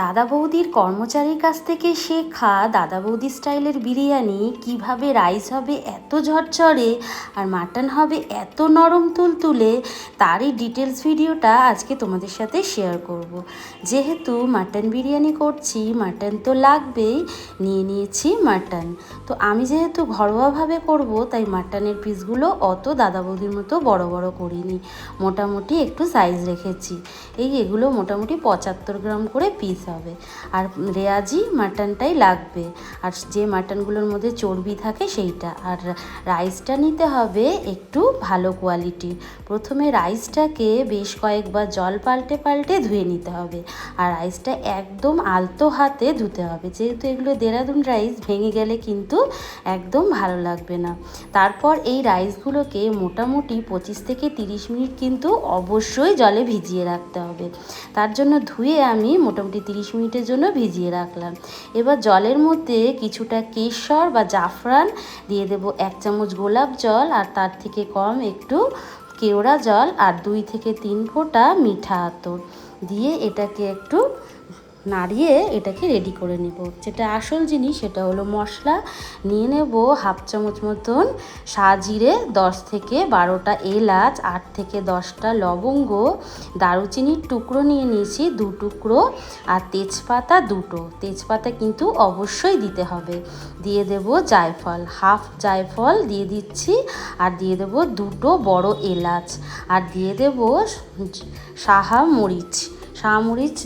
দাদা বৌদির কর্মচারীর কাছ থেকে শেখা দাদা বৌদি স্টাইলের বিরিয়ানি কীভাবে রাইস হবে এত ঝরঝরে আর মাটন হবে এত নরম তুলতুলে, তারই ডিটেলস ভিডিওটা আজকে তোমাদের সাথে শেয়ার করব। যেহেতু মাটন বিরিয়ানি করছি, মাটন তো লাগবেই, নিয়ে নিয়েছি মাটন। তো আমি যেহেতু ঘরোয়াভাবে করব, তাই মাটনের পিসগুলো অত দাদা বৌদির মতো বড় বড় করিনি। মোটামুটি একটু সাইজ রেখেছি। এই এগুলো মোটামুটি পঁচাত্তর গ্রাম করে পিস হবে। আর রেয়াজি মাটনটাই লাগবে। আর যে মাটনগুলোর মধ্যে চর্বি থাকে সেইটা। আর রাইসটা নিতে হবে একটু ভালো কোয়ালিটির প্রথমে রাইসটাকে বেশ কয়েকবার জল পাল্টে পাল্টে ধুয়ে নিতে হবে। আর রাইসটা একদম আলতো হাতে ধুতে হবে। যেহেতু এগুলো দেরাদুন রাইস, ভেঙে গেলে কিন্তু একদম ভালো লাগবে না। তারপর এই রাইসগুলোকে মোটামুটি পঁচিশ থেকে তিরিশ মিনিট কিন্তু অবশ্যই জলে ভিজিয়ে রাখতে হবে। তার জন্য ধুয়ে আমি মোটামুটি তিরিশ মিনিটের জন্য ভিজিয়ে রাখলাম। এবার জলের মধ্যে কিছুটা কেশর বা জাফরান দিয়ে দেব। এক চামচ গোলাপ জল আর তার থেকে কম একটু কেওড়া জল আর দুই থেকে তিন ফোঁটা মিঠা আতর। দিয়ে এটাকে একটু নাড়িয়ে এটাকে রেডি করে নেব। যেটা আসল জিনিস, সেটা হলো মশলা। নিয়ে নেব হাফ চামচ মতন সাজিরে দশ থেকে বারোটা এলাচ, আট থেকে দশটা লবঙ্গ, দারুচিনির টুকরো নিয়ে নিয়েছি দু টুকরো, আর তেজপাতা দুটো। তেজপাতা কিন্তু অবশ্যই দিতে হবে। দিয়ে দেব জায়ফল, হাফ জায়ফল দিয়ে দিচ্ছি, আর দিয়ে দেব দুটো বড় এলাচ। আর দিয়ে দেব সাহা মরিচ। শামরিচ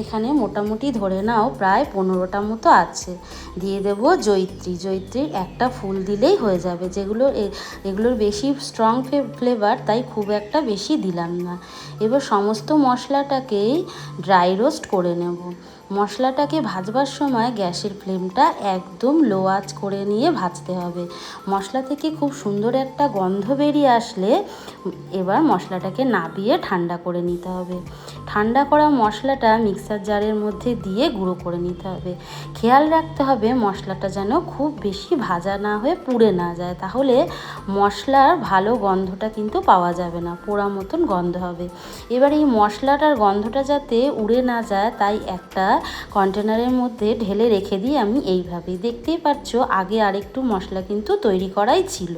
এখানে মোটামুটি ধরে নাও প্রায় পনেরোটা মতো আছে। দিয়ে দেব জৈত্রী। জৈত্রীর একটা ফুল দিলেই হয়ে যাবে। যেগুলো এগুলোর বেশি স্ট্রং ফ্লেভার তাই খুব একটা বেশি দিলাম না। এবার সমস্ত মশলাটাকেই ড্রাই রোস্ট করে নেব। মশলাটাকে ভাজবার সময় গ্যাসের ফ্লেমটা একদম লো আঁচ করে নিয়ে ভাজতে হবে। মশলা থেকে খুব সুন্দর একটা গন্ধ বেরিয়ে আসলে এবার মশলাটাকে নাবিয়ে ঠান্ডা করে নিতে হবে। ঠান্ডা করা মশলাটা মিক্সার জারের মধ্যে দিয়ে গুঁড়ো করে নিতে হবে। খেয়াল রাখতে হবে মশলাটা যেন খুব বেশি ভাজা না হয়ে পুড়ে না যায়, তাহলে মশলার ভালো গন্ধটা কিন্তু পাওয়া যাবে না, পোড়া মতন গন্ধ হবে। এবার এই মশলাটার গন্ধটা যাতে উড়ে না যায়, তাই একটা কন্টেনারের মধ্যে ঢেলে রেখে দিই আমি এইভাবেই। দেখতেই পাচ্ছ আগে আরেকটু মশলা কিন্তু তৈরি করাই ছিল।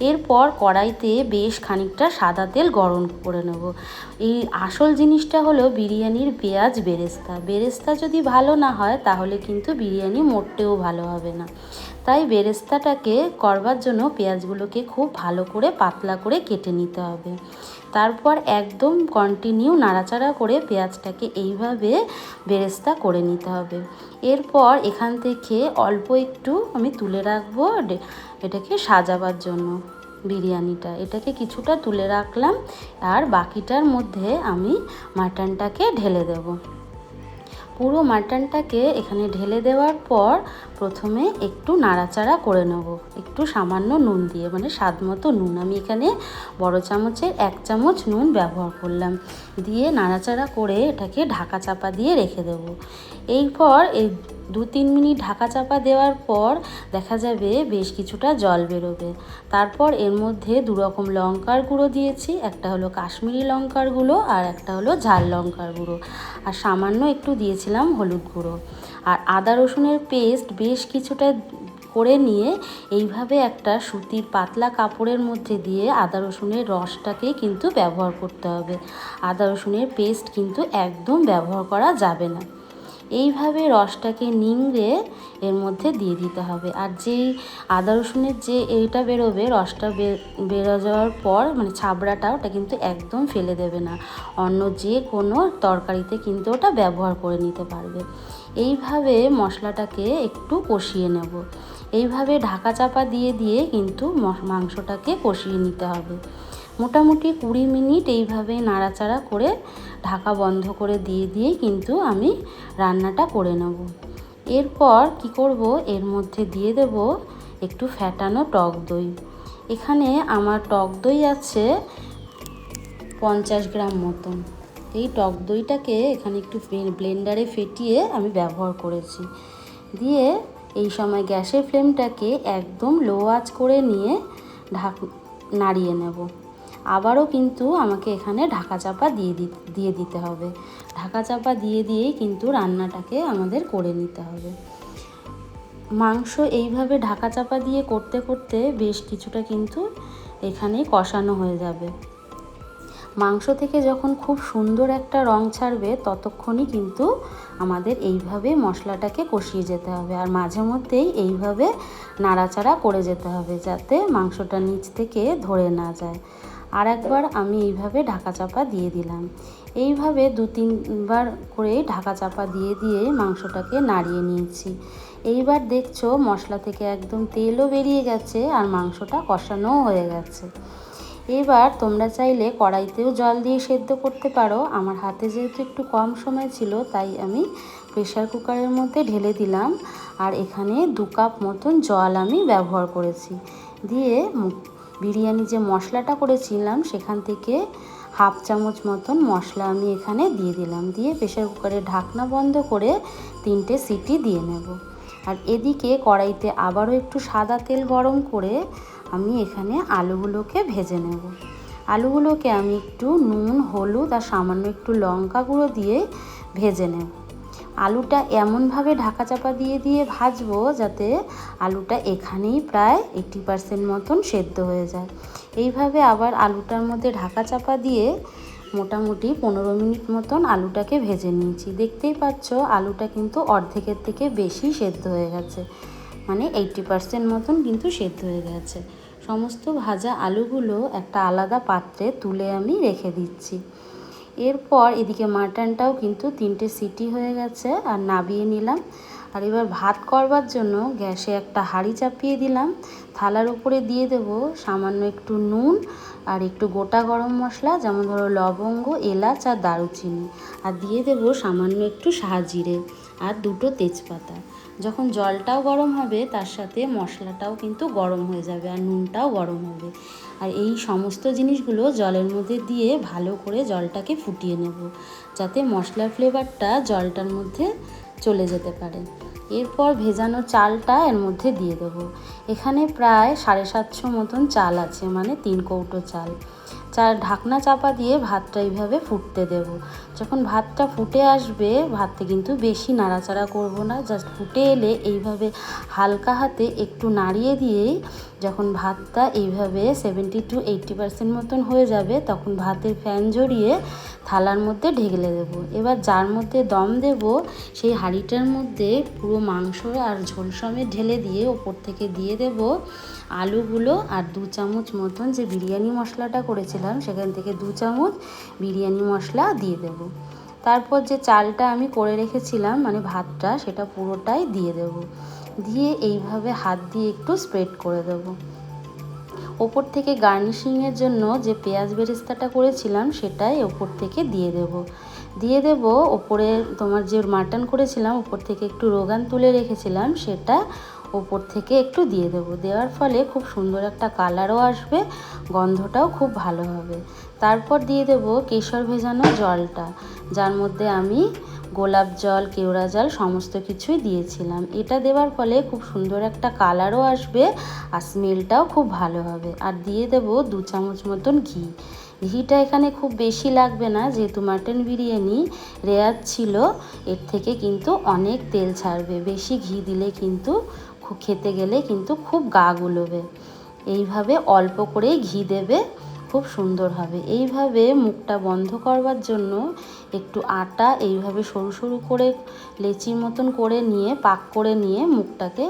এরপর কড়াইতে বেশ খানিকটা সাদা তেল গরম করে নেব। এই আসল জিনিসটা হলো বিরিয়ানির পেঁয়াজ বেরেস্তা। বেরেস্তা যদি ভালো না হয়, তাহলে কিন্তু বিরিয়ানি মোটেও ভালো হবে না। তাই বেরেস্তাটাকে করবার জন্য পেঁয়াজগুলোকে খুব ভালো করে পাতলা করে কেটে নিতে হবে। তারপর একদম কন্টিনিউ নাড়াচাড়া করে পেঁয়াজটাকে এইভাবে বেরেস্তা করে নিতে হবে। এরপর এখান থেকে অল্প একটু আমি তুলে রাখব এটাকে সাজাবার জন্য বিরিয়ানিটা। এটাকে কিছুটা তুলে রাখলাম আর বাকিটার মধ্যে আমি মাটনটাকে ঢেলে দেবো। পুরো মাটনটাকে এখানে ঢেলে দেওয়ার পর প্রথমে একটু নাড়াচাড়া করে নেব। একটু সামান্য নুন দিয়ে মানে স্বাদ মতো নুন। আমি এখানে বড় চামচের এক চামচ নুন ব্যবহার করলাম। দিয়ে নাড়াচাড়া করে এটাকে ঢাকা চাপা দিয়ে রেখে দেবো। এরপর এই দু তিন মিনিট ঢাকা চাপা দেওয়ার পর দেখা যাবে বেশ কিছুটা জল বেরোবে। তারপর এর মধ্যে দু রকম লঙ্কার গুঁড়ো দিয়েছি, একটা হলো কাশ্মীরি লঙ্কার গুঁড়ো আর একটা হলো ঝাল লঙ্কার গুঁড়ো। আর সামান্য একটু দিয়েছিলাম হলুদ গুঁড়ো। আর আদা রসুনের পেস্ট বেশ কিছুটা করে নিয়ে এইভাবে একটা সুতির পাতলা কাপড়ের মধ্যে দিয়ে আদা রসুনের রসটাকে কিন্তু ব্যবহার করতে হবে। আদা রসুনের পেস্ট কিন্তু একদম ব্যবহার করা যাবে না। এইভাবে রসটাকে নিংড়ে এর মধ্যে দিয়ে দিতে হবে। আর যেই আদা রসুনের যে এইটা বেরোবে, রসটা বেরো যাওয়ার পর মানে ছাবড়াটা, ওটা কিন্তু একদম ফেলে দেবে না। অন্য যে কোনো তরকারিতে কিন্তু ওটা ব্যবহার করে নিতে পারবে। এইভাবে মশলাটাকে একটু কষিয়ে নেব। এইভাবে ঢাকা চাপা দিয়ে দিয়ে কিন্তু মাংসটাকে কষিয়ে নিতে হবে। মোটামুটি কুড়ি মিনিট এইভাবে নাড়াচাড়া করে ঢাকা বন্ধ করে দিয়ে দিয়ে কিন্তু আমি রান্নাটা করে নেব। এরপর কি করব? এর মধ্যে দিয়ে দেব একটু ফ্যাটানো টক দই। এখানে আমার টক দই আছে পঞ্চাশ গ্রাম মতন। এই টক দইটাকে এখানে একটু ব্লেন্ডারে ফেটিয়ে আমি ব্যবহার করেছি। দিয়ে এই সময় গ্যাসের ফ্লেমটাকে একদম লো আঁচ করে নিয়ে ঢাক, নাড়িয়ে নেব। আবারও কিন্তু আমাকে এখানে ঢাকা চাপা দিয়ে দিয়ে দিতে হবে। ঢাকা চাপা দিয়ে দিয়েই কিন্তু রান্নাটাকে আমাদের করে নিতে হবে। মাংস এইভাবে ঢাকা চাপা দিয়ে করতে করতে বেশ কিছুটা কিন্তু এখানে কষানো হয়ে যাবে। মাংস থেকে যখন খুব সুন্দর একটা রং ছাড়বে, ততক্ষণই কিন্তু আমাদের এইভাবে মশলাটাকে কষিয়ে যেতে হবে আর মাঝে মধ্যেই এইভাবে নাড়াচাড়া করে যেতে হবে যাতে মাংসটা নিচ থেকে ধরে না যায়। আর একবার আমি এইভাবে ঢাকা চাপা দিয়ে দিলাম। এইভাবে দু, তিনবার করে ঢাকা চাপা দিয়ে দিয়ে মাংসটাকে নাড়িয়ে নিয়েছি। এইবার দেখছ মশলা থেকে একদম তেলও বেরিয়ে গেছে আর মাংসটা কষানোও হয়ে গেছে। এবার তোমরা চাইলে কড়াইতেও জল দিয়ে সেদ্ধ করতে পারো। আমার হাতে যেহেতু একটু কম সময় ছিল, তাই আমি প্রেশার কুকারের মধ্যে ঢেলে দিলাম। আর এখানে দু কাপ মতন জল আমি ব্যবহার করেছি। দিয়ে বিরিয়ানি যে মশলাটা করেছিলাম, সেখান থেকে হাফ চামচ মতন মশলা আমি এখানে দিয়ে দিলাম। দিয়ে প্রেশার কুকারের ঢাকনা বন্ধ করে তিনটে সিটি দিয়ে নেব। আর এদিকে কড়াইতে আবারও একটু সাদা তেল গরম করে আমি এখানে আলুগুলোকে ভেজে নেব। আলুগুলোকে আমি একটু নুন, হলুদ আর সামান্য একটু লঙ্কা গুঁড়ো দিয়ে ভেজে নেব। আলুটা এমনভাবে ঢাকা চাপা দিয়ে দিয়ে ভাজবো যাতে আলুটা এখানেই প্রায় এইটি পার্সেন্ট মতন সেদ্ধ হয়ে যায়। এইভাবে আবার আলুটার মধ্যে ঢাকা চাপা দিয়ে মোটামুটি পনেরো মিনিট মতন আলুটাকে ভেজে নিয়েছি। দেখতেই পাচ্ছ আলুটা কিন্তু অর্ধেকের থেকে বেশি সেদ্ধ হয়ে গেছে। মানে এইটটি পার্সেন্ট মতন কিন্তু সেদ্ধ হয়ে গেছে। সমস্ত ভাজা আলুগুলো একটা আলাদা পাত্রে তুলে আমি রেখে দিচ্ছি। এরপর এদিকে মাটনটাও কিন্তু তিনটে সিটি হয়ে গেছে, আর নাবিয়ে নিলাম। আর এবার ভাত করবার জন্য গ্যাসে একটা হাঁড়ি চাপিয়ে দিলাম। থালার উপরে দিয়ে দেব সামান্য একটু নুন আর একটু গোটা গরম মশলা, যেমন ধরো লবঙ্গ, এলাচ আর দারুচিনি। আর দিয়ে দেব সামান্য একটু সাহাজিরে আর দুটো তেজপাতা। যখন জলটাও গরম হবে, তার সাথে মশলাটাও কিন্তু গরম হয়ে যাবে আর নুনটাও গরম হবে। আর এই সমস্ত জিনিসগুলো জলের মধ্যে দিয়ে ভালো করে জলটাকে ফুটিয়ে নেব, যাতে মশলার ফ্লেভারটা জলটার মধ্যে চলে যেতে পারে। এরপর ভেজানো চালটা এর মধ্যে দিয়ে দেবো। এখানে প্রায় সাড়ে সাতশো মতন চাল আছে মানে তিন কৌটো চাল। চার ঢাকনা চাপা দিয়ে ভাতটা এইভাবে ফুটতে দেব। যখন ভাতটা ফুটে আসবে, ভাতটা কিন্তু বেশি নাড়াচাড়া করব না। জাস্ট ফুটে এলে এইভাবে হালকা হাতে একটু নাড়িয়ে দিয়েই যখন ভাতটা এইভাবে সেভেন্টি টু এইট্টি পার্সেন্ট মতন হয়ে যাবে, তখন ভাতের ফ্যান জড়িয়ে থালার মধ্যে ঢেলে দেব। এবার যার মধ্যে দম দেব, সেই হাঁড়িটার মধ্যে পুরো মাংস আর ঝোল সমেত ঢেলে দিয়ে ওপর থেকে দিয়ে দেব আলুগুলো আর দু চামচ মতন যে বিরিয়ানি মশলাটা করেছিলাম, সেখান থেকে দু চামচ বিরিয়ানি মশলা দিয়ে দেব। তারপর যে চালটা আমি করে রেখেছিলাম মানে ভাতটা, সেটা পুরোটাই দিয়ে দেব। দিয়ে এইভাবে হাত দিয়ে একটু স্প্রেড করে দেবো। ওপর থেকে গার্নিশিংয়ের জন্য যে পেঁয়াজ বেরেস্তাটা করেছিলাম, সেটাই ওপর থেকে দিয়ে দেব। দিয়ে দেব ওপরে তোমার যে মাটন করেছিলাম, ওপর থেকে একটু রোগান তুলে রেখেছিলাম, সেটা ওপর থেকে একটু দিয়ে দেব। দেওয়ার ফলে খুব সুন্দর একটা কালারও আসবে, গন্ধটাও খুব ভালো হবে। তারপর দিয়ে দেব কেশর ভেজানো জলটা। যার মধ্যে আমি গোলাপ জল, কেওড়া জল সমস্ত কিছুই দিয়েছিলাম। এটা দেওয়ার ফলে খুব সুন্দর একটা কালারও আসবে আর স্মেলটাও খুব ভালো হবে। আর দিয়ে দেব দু চামচ মতন ঘি। ঘিটা এখানে খুব বেশি লাগবে না, যেহেতু মাটন বিরিয়ানি রেয়ার ছিল, এর থেকে কিন্তু অনেক তেল ছাড়বে। বেশি ঘি দিলে কিন্তু খেতে গেলে কিন্তু খুব গা গুলোবে। এইভাবে অল্প করেই ঘি দেবে। খুব সুন্দর হবে। এইভাবে মুখটা বন্ধ করবার জন্য একটু আটা এইভাবে সরু সরু করে লেচির মতন করে নিয়ে, পাক করে নিয়ে মুখটাকে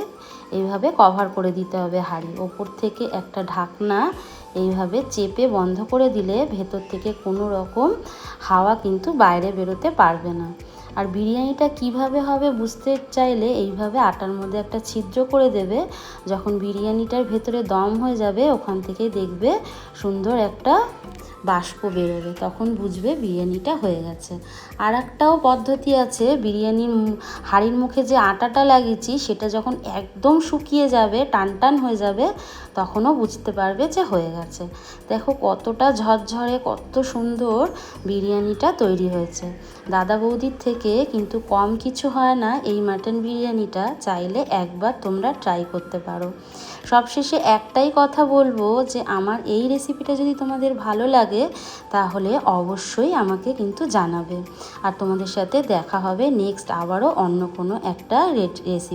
এইভাবে কভার করে দিতে হবে হাঁড়ি। ওপর থেকে একটা ঢাকনা এইভাবে চেপে বন্ধ করে দিলে ভেতর থেকে কোনো রকম হাওয়া কিন্তু বাইরে বেরোতে পারবে না। আর বিরিয়ানিটা কীভাবে হবে বুঝতে চাইলে এইভাবে আটার মধ্যে একটা ছিদ্র করে দেবে। যখন বিরিয়ানিটার ভেতরে দম হয়ে যাবে, ওখান থেকে দেখবে সুন্দর একটা বাষ্প বেরোবে। তখন বুঝবে বিরিয়ানিটা হয়ে গেছে। আর একটাও পদ্ধতি আছে, বিরিয়ানির হাঁড়ির মুখে যে আটাটা লাগিয়েছি, সেটা যখন একদম শুকিয়ে যাবে, টান টান হয়ে যাবে, তখনও বুঝতে পারবে যে হয়ে গেছে। দেখো কতটা ঝরঝরে, কত সুন্দর বিরিয়ানিটা তৈরি হয়েছে। দাদা বৌদির থেকে কিন্তু কম কিছু হয় না, এই মাটন বিরিয়ানিটা চাইলে একবার তোমরা ট্রাই করতে পারো। সবশেষে একটাই কথা বলব যে, আমার এই রেসিপিটা যদি তোমাদের ভালো লাগে, তাহলে অবশ্যই আমাকে কিন্তু জানাবে। আর তোমাদের সাথে দেখা হবে নেক্সট আবারও অন্য কোনো একটা রেসিপি